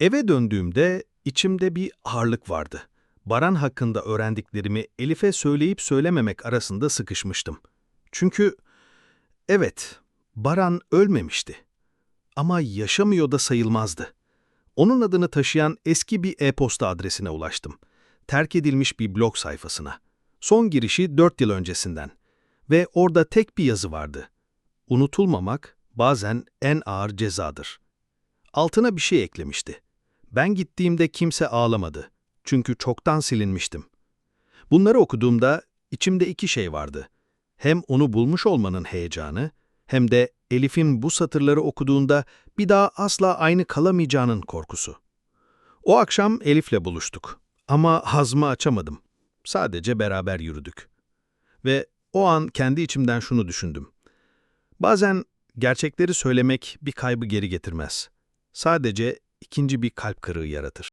Eve döndüğümde içimde bir ağırlık vardı. Baran hakkında öğrendiklerimi Elif'e söyleyip söylememek arasında sıkışmıştım. Çünkü evet, Baran ölmemişti. Ama yaşamıyor da sayılmazdı. Onun adını taşıyan eski bir e-posta adresine ulaştım. Terk edilmiş bir blog sayfasına. Son girişi 4 yıl öncesinden. Ve orada tek bir yazı vardı. Unutulmamak bazen en ağır cezadır. Altına bir şey eklemişti. Ben gittiğimde kimse ağlamadı. Çünkü çoktan silinmiştim. Bunları okuduğumda içimde iki şey vardı. Hem onu bulmuş olmanın heyecanı, hem de Elif'in bu satırları okuduğunda bir daha asla aynı kalamayacağının korkusu. O akşam Elif'le buluştuk. Ama hazmı açamadım. Sadece beraber yürüdük. Ve o an kendi içimden şunu düşündüm. Bazen gerçekleri söylemek bir kaybı geri getirmez. Sadece ikinci bir kalp kırığı yaratır.